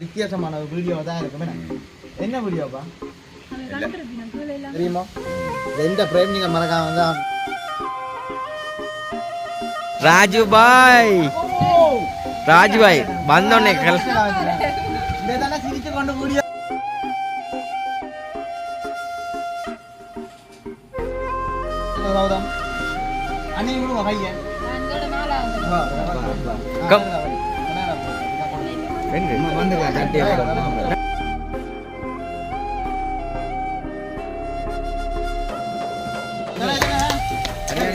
வித்தியாசமான ஒரு வீடியோ தான் இருக்குமே என்ன வீடியோப்பா தெரியுமா? எந்த பிரேம் நீங்கள் மறக்காம வந்து ராஜு பாய். ராஜு பாய் வந்தோடனே கல் சிரிச்சு கொண்டு வீடியோ பையன். கம். வந்துக்கலாம்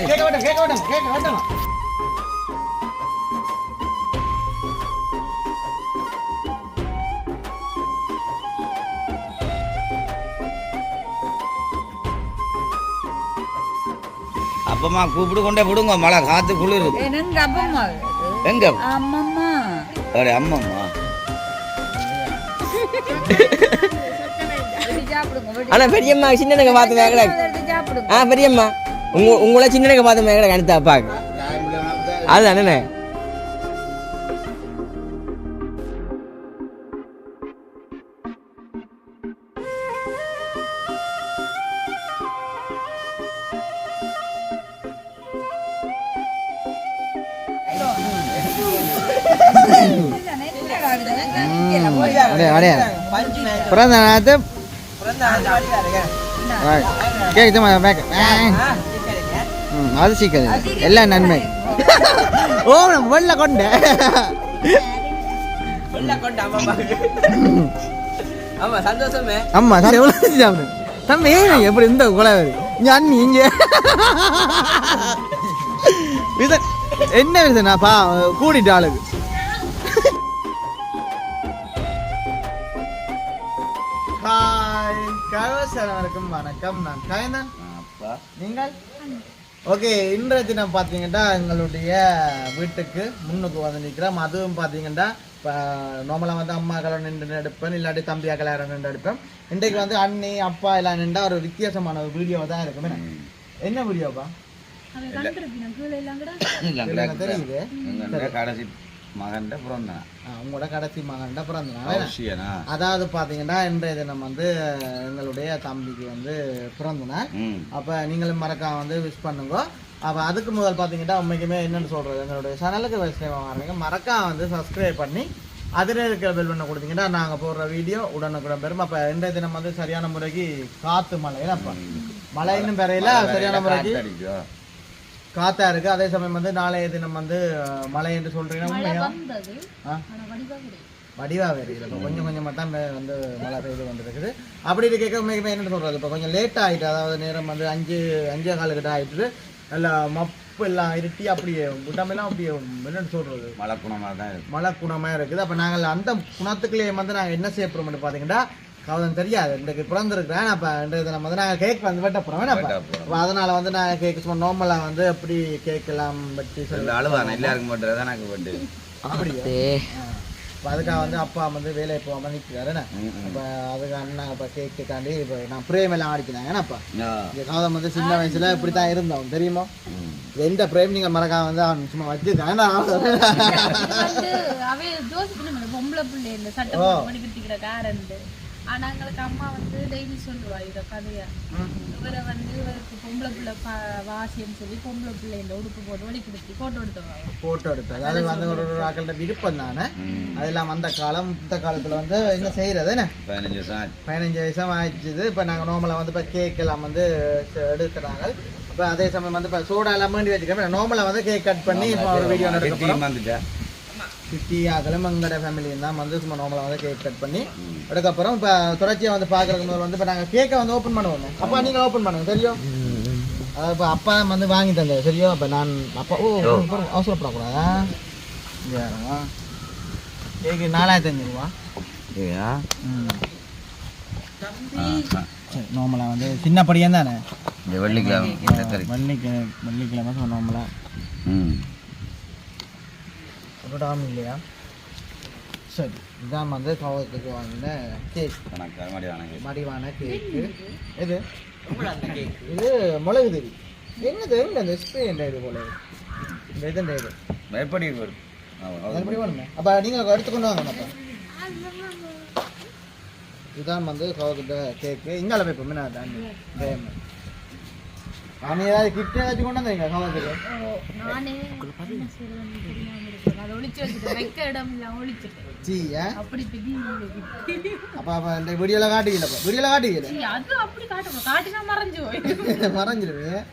கேட்க வேண்டாம் கேட்க வேண்டாம் கேட்க வேண்டாம் அப்பமா கூப்பிடு கொண்டே விடுங்க மழை காத்து குளிர் அப்பம்மா? எங்க? அம்மம்மா. அடே ஆனா பெரியம்மா சின்னனுக்கு பார்த்து சாப்பிடுங்க ஆ பெரியம்மா உங்க உங்களை சின்னனுக்கு பார்த்து மேகடா அனுத்த அப்பாக்கு. அதுதானே பிறந்த நாத்து கேக்குதுமா பேக் ம் அது சீக்கிரம். எல்லாம் நன்மை. ஓ வெளில கொண்ட. ஆமா சந்தோஷமே. ஆமா சார் எவ்வளோ சாப்பிடு? தம்பி ஏன் எப்படி இந்த கொலை வருது இங்க அண்ணி இங்க. இது என்ன விதம் நான் பா கூடிட்டு ஆளுக்கு. கலவசரவருக்கும் வணக்கம். நான் கயந்தன். அப்பா. நீங்கள்? ஓகே இன்றைய தினம் பார்த்தீங்கன்னா எங்களுடைய வீட்டுக்கு முன்னுக்கு வந்து நிற்கிறோம். அதுவும் பார்த்தீங்கன்னா இப்போ நார்மலாக வந்து அம்மாக்களை நின்று எடுப்பேன் இல்லாட்டி தம்பியாக்களை யாரும் நின்று எடுப்பேன் இன்றைக்கு வந்து அண்ணி அப்பா எல்லாம் நின்றா ஒரு வித்தியாசமான ஒரு வீடியோ தான் இருக்குமே. என்ன? வீடியோப்பா தெரியுது. மகன்ட பிறந்தான்? ஆ, உங்களோட கடைசி மகன்ட பிறந்த நாள் அவசியனா அதாவது பார்த்தீங்கன்னா இன்றைய தினம் வந்து எங்களுடைய தம்பிக்கு வந்து பிறந்த நாள் ம். அப்போ நீங்களும் மறக்காம வந்து விஷ் பண்ணுங்க. அப்போ அதுக்கு முதல் பார்த்தீங்கன்னா உண்மைக்குமே என்னன்னு சொல்கிறது எங்களுடைய சேனலுக்கு வைஷ்ணவம் ஆரம்பிங்க மறக்காம வந்து சப்ஸ்கிரைப் பண்ணி அதில் இருக்கிற பெல் பண்ண கொடுத்தீங்கன்னா நாங்கள் போடுற வீடியோ உடனுக்குடன் பெறும். அப்போ இன்றைய தினம் வந்து சரியான முறைக்கு காற்று மழை அப்போ. மழை இன்னும் பெறையில சரியான முறைக்கு காத்தா இருக்கு. அதே சமயம் வந்து நாளைய தினம் வந்து மழை என்று சொல்றீங்கன்னா உண்மையா? ஆ? வடிவா வருகிறது இப்போ கொஞ்சம் கொஞ்சமாக தான் மே- வந்து மழை பெய்து கொண்டிருக்குது. அப்படி இருக்க உண்மைக்குமே என்ன சொல்றது. இப்போ கொஞ்சம் லேட் ஆயிட்டு அதாவது நேரம் வந்து அஞ்சு அஞ்சே கால் கிட்ட ஆயிட்டு நல்லா மப்பு எல்லாம் இருட்டி அப்படியே உடம்பெல்லாம் அப்படியே என்னன்னு சொல்றது? மழை குணமாக தான் இருக்கு. மழை குணமாக இருக்குது. அப்போ நாங்கள் அந்த குணத்துக்குள்ளேயே வந்து நாங்கள் என்ன செய்ய போகிறோம்னு பார்த்தீங்கன்னா கவதம் தெரியாது. இன்றைக்கு பிறந்திருக்கிறேன். அப்போ இன்றைய தினம் வந்து நாங்கள் கேக் வந்து வெட்ட போகிறோம் அப்போ அதனால வந்து நாங்கள் கேக் சும்மா நார்மலாக வந்து எப்படி கேக் எல்லாம் வெட்டி சொல்லி அழுவான. எல்லாருக்கும் மட்டும் தான் எனக்கு பட்டு. அப்படியே? அதுக்காக வந்து அப்பா வந்து வேலையை போகாமல் நிற்கிறாரு. இப்போ அதுக்கு அண்ணன் இப்போ கேக்குக்காண்டி இப்போ நான் பிரேம் எல்லாம் ஆடிக்கிறாங்க. இந்த காதம் வந்து சின்ன வயசுல இப்படி தான் இருந்தோம் தெரியுமா. எந்த பிரேம் நீங்கள் மறக்காம வந்து அவன் சும்மா வச்சுருக்கான். வந்து அவ யோசிக்கணும் பொம்பளை பிள்ளை இந்த சட்டை போட்டு படிக்கிறதுக்கிற காரண்டு ஆனா எங்களுக்கு அம்மா வந்து டெய்லி சொல்லுவா இத கதையா. இவரை வந்து இவருக்கு பொம்பளை பிள்ளை பா- வாசின்னு சொல்லி பொம்பளை பிள்ளை இந்த உடுப்பு போட்டு வலிப்படுத்தி போட்டோ எடுத்தவங்க ஃபோட்டோ எடுத்தது அது வந்து ஒரு ஒரு ஆக்கள்கிட்ட விருப்பம் தானே. அதெல்லாம் அந்த காலம் இந்த காலத்தில் வந்து என்ன செய்கிறது என்ன? பதினஞ்சு வருஷம். பதினஞ்சு வயசாக ஆயிடுச்சு இப்போ நாங்கள் நார்மலாக வந்து இப்போ கேக் எல்லாம் வந்து எடுக்கிறாங்க. இப்போ அதே சமயம் வந்து இப்போ சோடா எல்லாம் வேண்டி வச்சுக்கிறோம். நார்மலாக வந்து கேக் கட் பண்ணி இப்போ ஒரு வீடியோ எடுக்க போகிறோம் வெட்டியும் வந்துட்டா சிட்டி ஆகலும் எங்களோட ஃபேமிலியும் தான். வந்து சும்மா நார்மலாக வந்து கேக் கட் பண்ணி அதுக்கப்புறம் இப்போ தொடர்ச்சியாக வந்து பார்க்குறதுக்கு முதல்ல வந்து இப்போ நாங்கள் கேக்கை வந்து ஓப்பன் பண்ணுவோம். அப்பா நீங்கள் ஓப்பன் பண்ணுங்க தெரியும்? அதாவது இப்போ அப்பா வந்து வாங்கி தந்தது சரியோ அப்போ நான் அப்பா ஓ அவசரப்படக்கூடாதா? கேக்கு நாலாயிரத்தி அஞ்சு ரூபா. ஏயா? ம். ஆ, ஆ. சரி நார்மலாக வந்து சின்ன படியம் தானே வெள்ளிக்கிழமை இந்த கறி. வெள்ளிக்கிழமை நார்மலாக ம். ஒரு டாம் இல்லையா? சரி இதான் வந்து கவத்துக்கு வாங்கின கேக் மடிவான கேக்கு இது இது மிளகு திரி என்னது? எங்க இந்த ஸ்ப்ரே என்ற இது போல. இந்த இது? இந்த இது வரும் எப்படி வேணுமே அப்போ நீங்கள் எடுத்துக்கொண்டு வாங்க அப்போ. இதுதான் வந்து கவர்கிட்ட கேக்கு இங்கால போய் பொம்மை நான் தான் நான் ஏதாவது கிட்ட ஏதாச்சும் கொண்டு வந்தீங்க கவர்த்துக்கு ஒளிச்சு வச்சுட்டேன். வைக்க இடம் இல்லாம ஒளிச்சுட்டேன். சீ ஏன் அப்படி திடீர்னு இருக்கு. அப்போ அப்போ இந்த வீடியோல காட்டுக்கலப்பா வீடியோல காட்டுக்கல சீ, அது அப்படி காட்டணும். காட்டினா மறைஞ்சு போயிடும். மறைஞ்சிருவேன்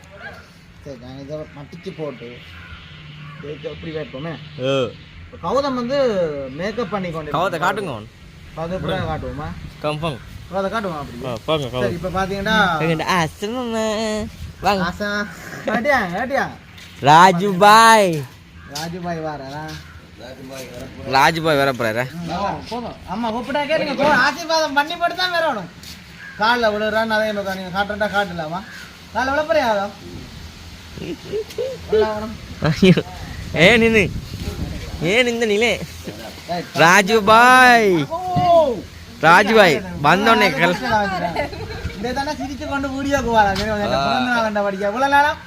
சரி இதை மட்டிச்சு போட்டு அப்படி கௌதம் வந்து மேக்கப் பண்ணி கொண்டு கவத்தை காட்டுங்க காட்டுவோமா? கம்பம் அதை காட்டுவோம் அப்படி? பாருங்க சரி இப்போ பார்த்தீங்கன்னா ஆ சொல்லுங்க வாங்க. காட்டியா காட்டியா? ராஜு பாய். ராஜுபாய் வாரா? ராஜு பாய் வர போறாரு. போதும் அம்மா கூப்பிட்டா கேட்டுங்க போ ஆசீர்வாதம் பண்ணி போட்டு தான் வரணும் காலில் விழுறான்னு அதே நோக்கா நீங்கள் காட்டுறா காட்டலாமா? காலில் விழப்பறையாதோ ஏன் நின்று ஏன் இந்த நிலை ராஜு பாய் ராஜு பாய் வந்தோடனே கல் இந்த தானே சிரிச்சு கொண்டு வீடியோக்கு வரா பிறந்த நாள் கண்ட படிக்க. இவ்வளோ நேரம்?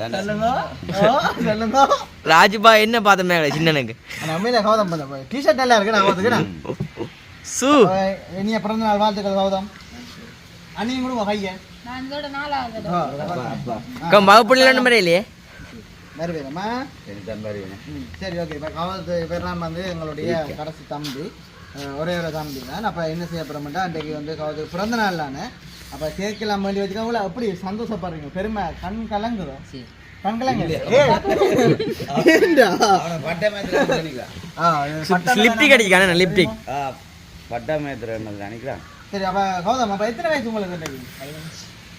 ஆ? சொல்லுங்க. ஆ, சொல்லுங்க. ராஜு பாய் என்ன பார்த்த மேல சின்னனுக்கு? நம்மளே கௌதம் டிஷர்ட் எல்லாம் இருக்கு நான் பார்த்துக்கிறேன் சு. இனிய பிறந்த நாள் வாழ்த்துக்கள் கௌதம். அண்ணியும் கொடுங்க கையை வகுப்புல நம்பரே இல்லையே மறுவேதம்மா ம், சரி ஓகே இப்போ கவலத்து பேர்லாம் வந்து எங்களுடைய கடைசி தம்பி. ஒரே ஒரு தம்பி தான். அப்போ என்ன செய்ய போகிறோம்னா அன்றைக்கு வந்து கவலத்துக்கு பிறந்த நாள் தானே? அப்போ கேட்கலாம் வேண்டி வச்சுக்கோங்களா அப்படி சந்தோஷப்படுறீங்க. பெருமை கண் கலங்குதோ? கண் பட்டம் லிப்டிக் அடிக்கான லிப்டிக் சரி அப்போ கௌதம் அப்போ எத்தனை வயசு உங்களுக்கு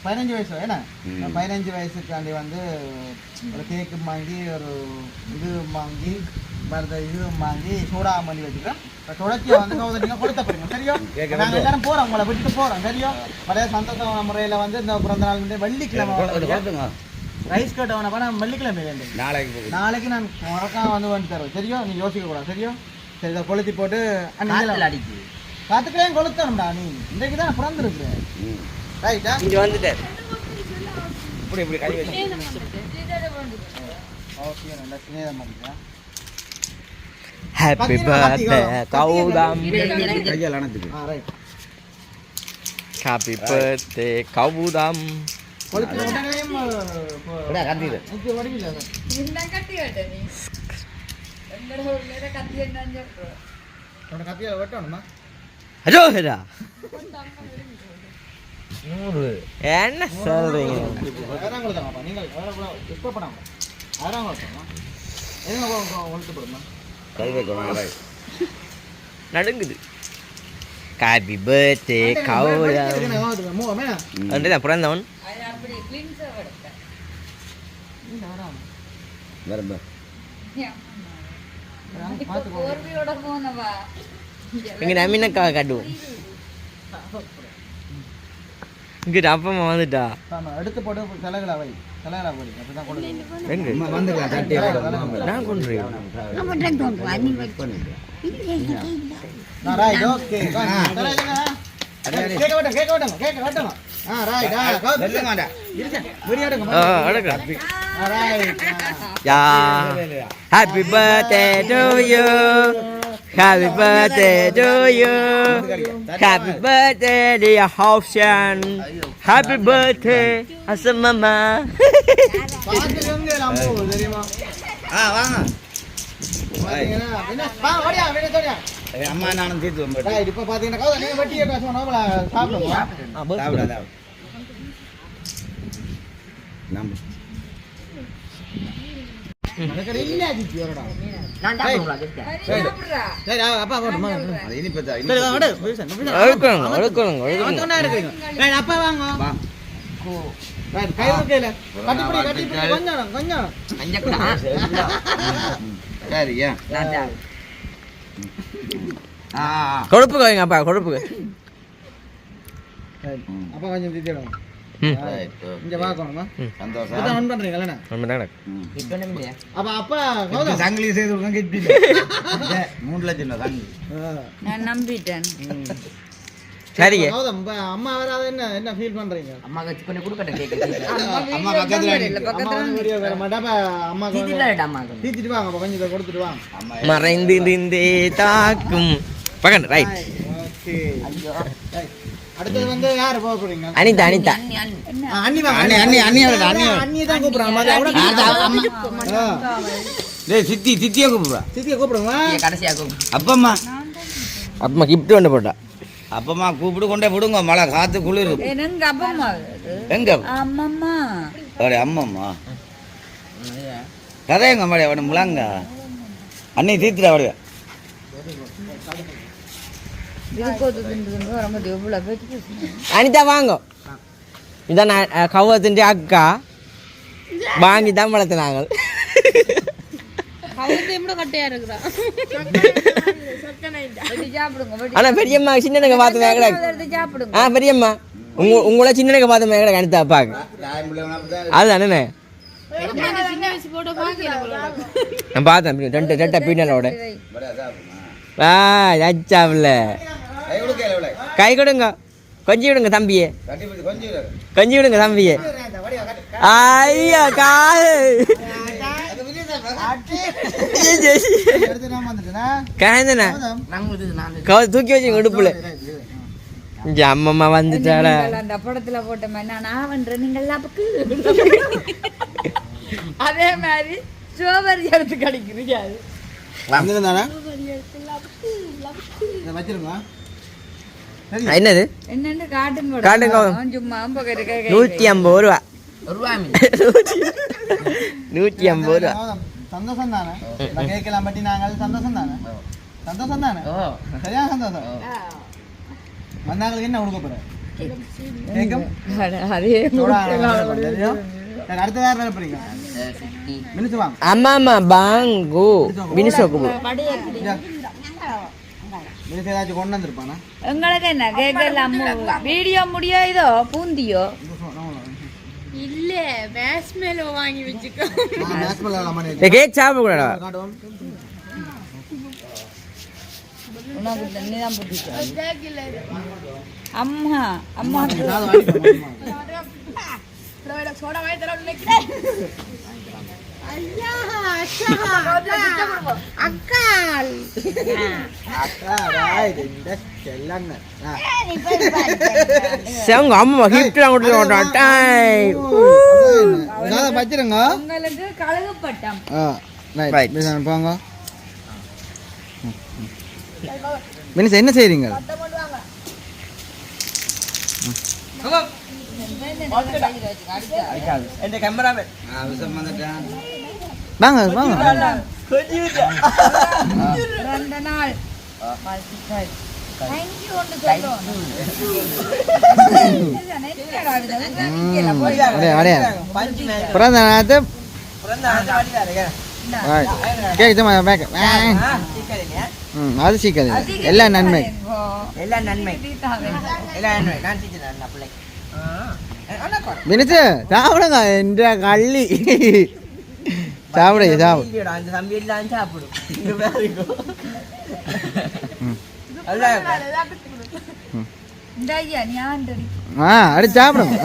பதினஞ்சு வயசு. ஏன்னா பதினஞ்சு வயசுக்காண்டி வந்து ஒரு கேக்கு வாங்கி ஒரு இது வாங்கி மருந்த இது வாங்கி சூடா பண்ணி வச்சுக்கிறோம் இப்போ தொடர்ச்சியாக வந்து நீங்கள் கொடுத்த போறீங்க சரியோ? நாங்கள் எல்லாரும் போகிறோம் உங்களை விட்டுட்டு போகிறோம் சரியோ? பழைய சந்தோஷமான முறையில் வந்து இந்த பிறந்த நாள் வந்து வெள்ளிக்கிழமை ரைஸ் கட் ஆன படம் வெள்ளிக்கிழமை நாளைக்கு நாளைக்கு நான் மறக்காம வந்து வந்து தருவேன் சரியோ? நீ யோசிக்க கூடாது சரியோ? சரி இதை கொளுத்தி போட்டு அன்னைக்கு காத்துக்கலையும் கொளுத்தணும்டா நீ. இன்றைக்கு தான் பிறந்திருக்கு. ரைட்டா இங்க வந்துட்டார் இப்படி இப்படி கை வச்சு. ஸ்நேகம் வந்துட்டு. இதோட வந்துட்டு. ஓகே நல்லா சிநேகம் பண்ணிக்கலாம் ஹாப்பி பர்த்டே கௌதம் கையால் அணைச்சிக்கு ஆ ரைட் ஹாப்பி பர்த்டே கௌதம் கொளுத்தி உடனேயும் விடா, கத்திடு. முக்கிய வடிவில்லை சார் உன்னோட கத்தியை வெட்டணுமா அஜோஹரா என்ன சொல்றீங்க வேறாம் கொடுத்தாங்கப்பா நீங்கள் நடுங்குது. ஹாப்பி பர்த்டே மூவமே அன்றைதான் பிறந்தவன் வரம்ப. இங்க நம்பினக்கா காட்டுவோம். இங்கிட்ட அப்பா அம்மா வந்துட்டா. எடுத்து போட்டு தலைகளா வை happy birthday to you. Happy birthday to you happy birthday dear ஹாப்ஷன் happy birthday அசமம்மா பாத்துக்கங்க நம்ம தெரியுமா ஆ வாங்க பாத்தீங்கன்னா என்ன வா ஓடியா வெளிய ஓடியா ஏய், அம்மா நானும் தீர்த்து வந்தேன் ரைட் இப்போ பாத்தீங்கன்னா கவுத்து நீங்க வெட்டியே பேசணும் நம்மள சாப்பிடுவோம் சாப்பிட சாப்பிட நம்ம அப்பா வாங்க. கை. கையில கட்டிப்பிடி கட்டிப்பிடி கொஞ்சம் கொஞ்சம். கொழுப்புக்கு வைங்க அப்பா கொழுப்புக்கு. ரைட் அப்பா கொஞ்சம் திட்டிடும் இங்க ஆன் நம்ம. அப்ப கௌதம். சங்கிலி செய்து கொடுங்க கிட்டி மூணு லட்சம். நான் நம்பிட்டேன். சரிங்க. அம்மா வராத என்ன என்ன ஃபீல் பண்றீங்க? அம்மா கட்சி கொஞ்சம் கொடுக்கட்டும் கேட்க அம்மா பக்கத்துல இல்ல அம்மா வர தீச்சிட்டு வாங்க அப்ப கொஞ்சம் கொடுத்துட்டு வாங்க மறைந்திருந்தே தாக்கும். Right okay. அடுத்தது வந்து யாரு போக போறீங்க? அனிதா அனிதா. அண்ணி அண்ணி, அண்ணி, அண்ணி அண்ணி. அண்ணி தான் கூப்பிடுறாங்க டேய் சித்தி சித்தியை கூப்பிடுறா சித்தியை கூப்பிடுங்க அப்பம்மா. அப்பமா கிஃப்ட் ஒன்று போட்டா. அப்பம்மா கூப்பிடு கொண்டே விடுங்க. மழை காத்து குளிர். எனக்கு அப்பம்மா. எங்க? அம்மம்மா. அவரு அம்மம்மா. கதையங்க மாடி அவட முழங்க. அன்னை தீத்துட்டு அவரு அனிதா வாங்க. இதான் நான் கவ்வத்தின் அக்கா. வாங்கி தான் வளர்த்துனாங்க நாங்கள் ஆனா பெரியம்மா சின்னனுக்கு பார்த்து ஆ பெரியம்மா உங்க உங்களை சின்னனுக்கு பார்த்து மேகடா அனிதா அப்பாக்கு. அதுதானே நான் பார்த்தேன் ரெண்டு ரெட்டை பின்னலோட. ஆ அச்சாவில் கை கொடுங்க. கொஞ்சி விடுங்க தம்பியே. கொஞ்சி விடுங்க தம்பியே. ஐயா காய்ந்தனா தூக்கி வச்சு இடுப்புல. இங்க அம்மம்மா வந்துட்டாடா. நீங்கள் அந்த படத்துல போட்ட மாதிரி நான் நீங்கள் அப்பக்கு அதே. மாதிரி சோபரி எடுத்து கிடைக்கிறீங்க அது வந்துருந்தானா இதை வச்சிருங்க என்னது? என்னன்னு காட்டுங்க காட்டுங்க. அவன் சும்மா பக்கத்து கை கை நூற்றி ஐம்பது ரூபா. நூற்றி ஐம்பது ரூபா. சந்தோஷம். தானே? கேட்கலாம் பற்றி நாங்கள் சந்தோஷம் தானே? சந்தோஷம் தானே? சரியா சந்தோஷம்? வந்தாங்களுக்கு என்ன கொடுக்க போற? கேக்கும்? அட, அதே சோடா தெரியும் சரி, அடுத்த வேற வேலை போறீங்க மினிச்சு வாங்க அம்மா அம்மா பாங்கு வினிசோக்கு மினிச்சு ஏதாச்சும் கொண்டு வந்திருப்பானா? உங்களுக்கு என்ன கேட்கலாம் வீடியோ முடியோ இதோ பூந்தியோ? இல்ல பேஸ்மேல வாங்கி வச்சுக்கோ. கேக் சாப்பிட கூடாடா அம்மா அம்மா. சோடா வாங்கி தர நினைக்கிறேன். செவங்க அம்மா உங்களுக்கு ஆ ரைட் Right. மினிஸ் போங்க மினிஸ் என்ன செய்றீங்க என் கேமராமேன் வாங்க வாங்க. ரெண்டு நாள். பிறந்த அது சீக்கிரம். எல்லாம் நன்மை. எல்லாம் நன்மை. எல்லாம் நன்மை. நான் டீச்சர் பிள்ளை. சாப்பிடுங்க என்ற கள்ளி. சாப்பிடுங்க சாப்பிடு. அந்த தம்பி எல்லாம். ஆ அடி சாப்பிடுங்க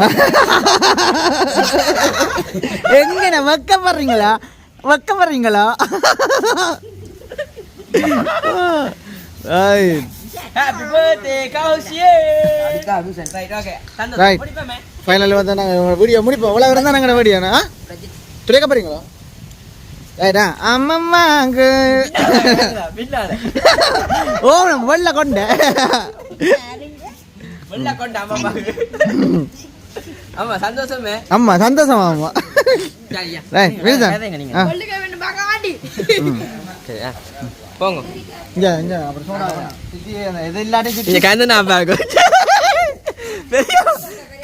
எங்கண்ணா வெக்கப்படுறீங்களா வெக்கப்படுறீங்களா. ஃபைனல் வந்து நாங்கள் வீடியோ முடிப்போம். இவ்வளோ இருந்தால் நாங்கள் வீடியோண்ணா துடைக்க அம்மம்மாங்கு ஓ நம்ம வெள்ள கொண்ட. வெள்ள கொண்ட அம்மா ஆமா சந்தோஷமே ஆமா சந்தோஷம் ஆமா ரைட் ஆ. போங்க. இங்க இங்க அப்புறம் சோடா சித்தி அந்த இது இல்லாட்டி இங்க சித்தி காய்ந்து நான் பாருங்க. பெரிய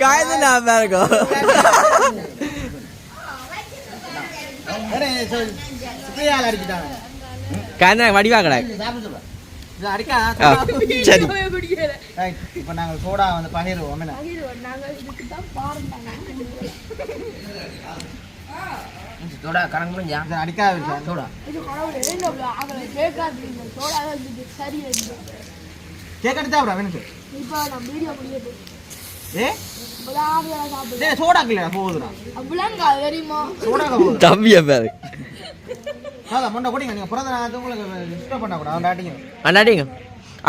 காய்ந்து நான் பாருங்க. காய்ந்து வடிவா கடை. சரி. இப்போ நாங்கள் சோடா வந்து பகிர்வோம் என்ன? தோடா கணக்கு அடிக்காது சார் தோடா கேக் எடுத்து எனக்கு இப்போ நான் வீடியோ முடியாது தம்பிய பேரு. அண்ணாடிங்க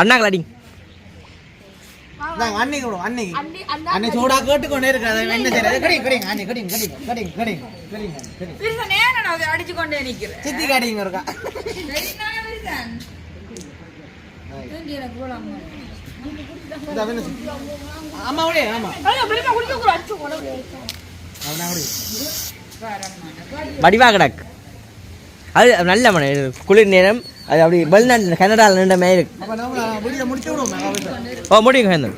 அண்ணாக்கள் அடிங்க. அன்னைக்கு அன்னைக்கு. அண்ணி அந்த அன்னை சோடா கேட்டுக்கொண்டே இருக்காது என்ன செய்யறது? கடிங்க கடிங்க அன்னை கடிங்க கடிங்க கடிங்க கடிங்க கடிங்க அடிச்சு கொண்டே நிக்கிறேன். சித்தி கடிங்க இருக்கா. அவன் என்ன- ஆமா வடிவா கிடக்கு அது நல்ல மன குளிர் நேரம் அது அப்படி வெளிநாட்டு கனடாவில் நின்ற மாதிரி இருக்கு. ஓ முடியுங்க ஹேந்தன்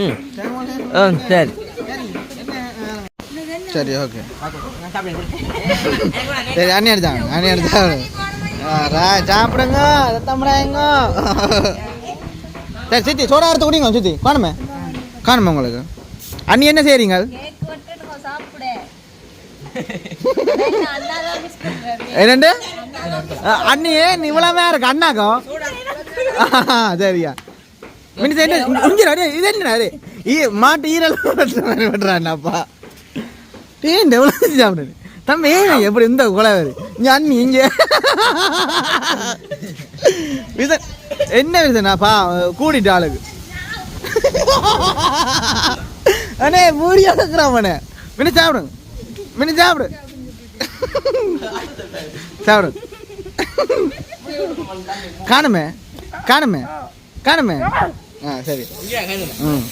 ம். ஆ சரி. சரி ஓகே. சரி அண்ணி அடிச்சாங்க அண்ணி அடிச்சாங்க சாப்பிடுங்க ரத்தம்டாங்க சரி சித்தி சோடா எடுத்து குடிங்க சித்தி. காணுமே? காணுமே உங்களுக்கு. அண்ணி என்ன வெட்டணுங்க சாப்பிட. அண்ணா என்னண்டு? அண்ணியே இவ்வளவு இருக்கு? அண்ணாக்கும் சரியா. மினிஸ் என்ன இங்க அடே இது என்ன அடே ஈ மாட்டு ஈரல் டேன் எவ்வளோ சாப்பிடுது தம்பி ஏன் எப்படி இந்த குலவரு இங்க அண்ணி இங்க. இது என்ன விதனாப்பா கூட்டிட்டு ஆளுக்கு. அண்ணே இருக்கிறான் அவனே. மினி சாப்பிடுங்க மினி சாப்பிடு. சாப்பிடு. காணுமே காணுமே காணுமே. ஆ சரி. ம்.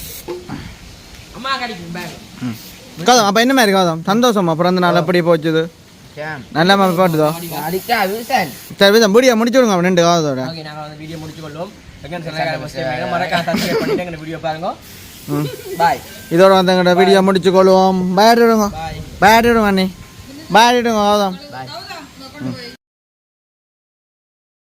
கௌதம் அப்போ என்ன மாதிரி கௌதம்? சந்தோஷமா பிறந்த நாள் எப்படி போச்சுது? நல்லா போட்டுதோ? அடிக்கா வில்சன் சரி முடிய முடிச்சு விடுங்க ரெண்டு ஓகே நாங்கள் வந்து வீடியோ முடிச்சு கொள்வோம் செகண்ட் சேனல் மறக்காம வீடியோ பாருங்க. பாய் இதோட வந்து எங்கள்கிட்ட வீடியோ முடிச்சு கொள்வோம் விடுங்க பாய் விடுங்க அண்ணி. போய்